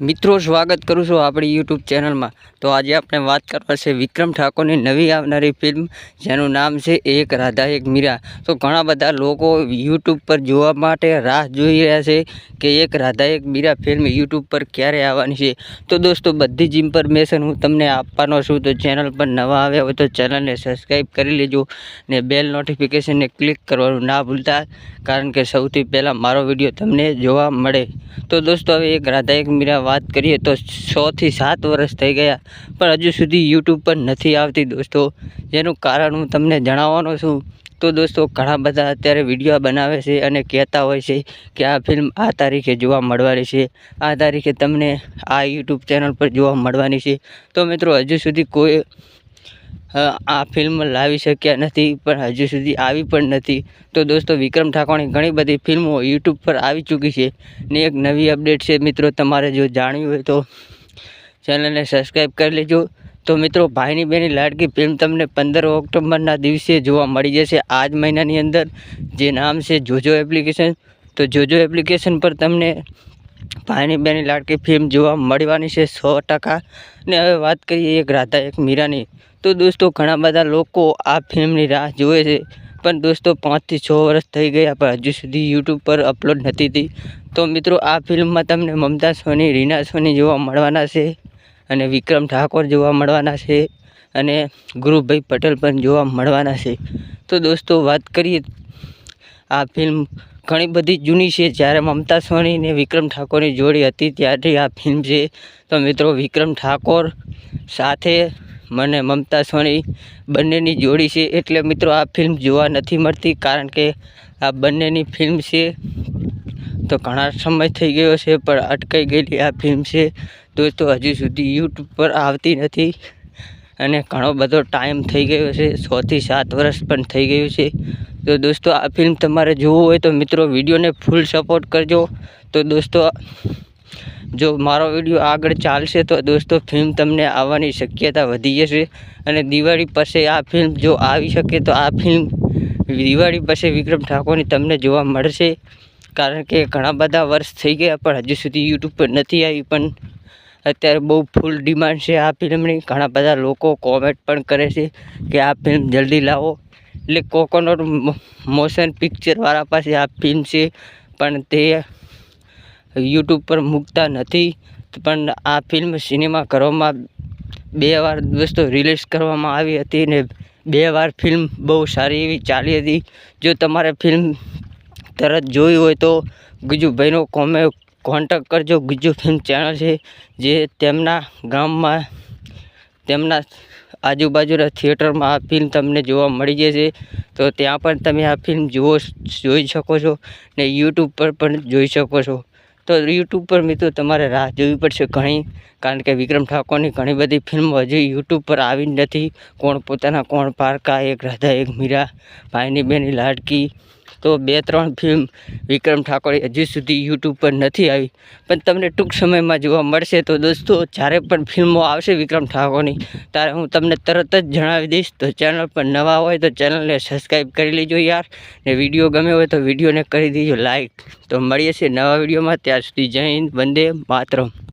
મિત્રો, સ્વાગત કરું છું આપણી યુટ્યુબ ચેનલમાં. તો આજે આપણે વાત કરવા છે વિક્રમ ઠાકોરની નવી આવનારી ફિલ્મ, જેનું નામ છે એક રાધા, એક મીરા. તો ઘણા બધા લોકો યુટ્યુબ પર જોવા માટે રાહ જોઈ રહ્યા છે કે એક રાધા, એક મીરા ફિલ્મ યુટ્યુબ પર ક્યારે આવવાની છે. તો દોસ્તો, બધી જ ઇન્ફોર્મેશન હું તમને આપવાનો છું. તો ચેનલ પર નવા આવ્યા હોય તો ચેનલને સબસ્ક્રાઈબ કરી લેજો ને બેલ નોટિફિકેશનને ક્લિક કરવાનું ના ભૂલતા, કારણ કે સૌથી પહેલાં મારો વીડિયો તમને જોવા મળે. તો દોસ્તો, હવે એક રાધા, એક મીરા વાત કરીએ તો છથી સાત વર્ષ થઈ ગયા, પણ હજુ સુધી યુટ્યુબ પર નથી આવતી દોસ્તો. જેનું કારણ હું તમને જણાવવાનો છું. તો દોસ્તો, ઘણા બધા અત્યારે વીડિયો બનાવે છે અને કહેતા હોય છે કે આ ફિલ્મ આ તારીખે જોવા મળવાની છે. આ તારીખે તમને આ યુટ્યુબ ચેનલ પર જોવા મળવાની છે. તો મિત્રો, હજુ સુધી કોઈ આ ફિલ્મ લાવી શક્યા નથી, પણ હજુ સુધી આવી પણ નથી. તો દોસ્તો, વિક્રમ ઠાકોરની ઘણી બધી ફિલ્મો યુટ્યુબ પર આવી ચૂકી છે. ને એક નવી અપડેટ છે મિત્રો, તમારે જો જાણવી હોય તો ચેનલને સબસ્ક્રાઈબ કરી લેજો. તો મિત્રો, ભાઈની બેની લાડકી ફિલ્મ તમને પંદર ઓક્ટોબરના દિવસે જોવા મળી જશે આ જ મહિનાની અંદર. જે નામ છે જોજો એપ્લિકેશન તો જોજો એપ્લિકેશન પર તમને ભાઈની બેની લાડકી ફિલ્મ જોવા મળવાની છે સો ટકા. ને હવે વાત કરીએ એક રાધા, એક મીરાની. તો દોસ્તો, ઘણા બધા લોકો આ ફિલ્મની રાહ જુએ છે. પણ દોસ્તો પાંચથી છ વર્ષ થઈ ગયા પણ હજુ સુધી યુટ્યુબ પર અપલોડ નથી થઈ તો મિત્રો, આ ફિલ્મમાં તમને મમતા સોની, રીના સોની જોવા મળવાના છે અને વિક્રમ ઠાકોર જોવા મળવાના છે અને ગુરુભાઈ પટેલ પણ જોવા મળવાના છે. તો દોસ્તો, વાત કરીએ આ ફિલ્મ ઘણી બધી જૂની છે. જ્યારે મમતા સોની ને વિક્રમ ઠાકોરની જોડી હતી ત્યારથી આ ફિલ્મ છે. તો મિત્રો, વિક્રમ ઠાકોર સાથે મને મમતા સોની બંનેની જોડી છે. એટલે મિત્રો, આ ફિલ્મ જોવા નથી મળતી કારણ કે આ બંનેની ફિલ્મ છે. તો ઘણા સમય થઈ ગયો છે, પણ અટકાઈ ગયેલી આ ફિલ્મ છે. દોસ્તો, હજુ સુધી યુટ્યુબ પર આવતી નથી અને ઘણો બધો ટાઈમ થઈ ગયો છે. છથી સાત વર્ષ પણ થઈ ગયું છે. તો દોસ્તો, આ ફિલ્મ તમારે જોવું હોય તો મિત્રો વિડીયોને ફૂલ સપોર્ટ કરજો. તો દોસ્તો, જો મારો વીડિયો આગળ ચાલશે તો દોસ્તો ફિલ્મ તમને આવવાની શક્યતા વધી જશે. અને દિવાળી પછી આ ફિલ્મ જો આવી શકે તો આ ફિલ્મ દિવાળી પછી વિક્રમ ઠાકોરની તમને જોવા મળશે. કારણ કે ઘણા બધા વર્ષ થઈ ગયા પણ હજુ સુધી યુટ્યુબ પર નથી આવી. પણ અત્યારે બહુ ફૂલ ડિમાન્ડ છે આ ફિલ્મની ઘણા બધા લોકો કોમેન્ટ પણ કરે છે કે આ ફિલ્મ જલ્દી લાવો. એટલે કોકોનટ મોશન પિક્ચરવાળા પાસે આ ફિલ્મ છે, પણ તે યુટ્યુબ પર મૂકતા નથી. પણ આ ફિલ્મ સિનેમા ઘરોમાં બે વાર દોસ્તો રિલીઝ કરવામાં આવી હતી ને બે વાર ફિલ્મ બહુ સારી એવી ચાલી હતી. જો તમારે ફિલ્મ તરત જોઈ હોય તો ગુજુભાઈનો કોમે કોન્ટેક કરજો. ગુજુ ફિલ્મ ચેનલ છે, જે તેમના ગામમાં તેમના આજુબાજુના થિયેટરમાં આ ફિલ્મ તમને જોવા મળી જશે. તો ત્યાં પણ તમે આ ફિલ્મ જુઓ, જોઈ શકો છો ને યુટ્યુબ પર પણ જોઈ શકો છો. તો યુટ્યુબ પર મિત્રો તમારે રાહ જોવી પડશે ઘણી, કારણ કે વિક્રમ ઠાકોરની ઘણી બધી ફિલ્મો હજી યુટ્યુબ પર આવી નથી. કોણ પોતાના, કોણ પારકા, એક રાધા, એક મીરા, ભાઈની બેની લાડકી તો બે, ત્રણ ફિલ્મ વિક્રમ ઠાકોર હજી સુધી યુટ્યુબ પર નથી આવી. પણ તમને ટૂંક સમયમાં જોવા મળશે તો દોસ્તો, જ્યારે પણ ફિલ્મો આવશે વિક્રમ ઠાકોરની, ત્યારે હું તમને તરત જ જણાવી દઈશ. તો ચેનલ પર નવા હોય તો ચેનલને સબસ્ક્રાઈબ કરી લેજો યાર. ને વીડિયો ગમે હોય તો વિડીયોને કરી દેજો લાઈક તો મળીએ છીએ નવા વિડીયોમાં ત્યાં સુધી જય હિન્દ, વંદે માતરમ.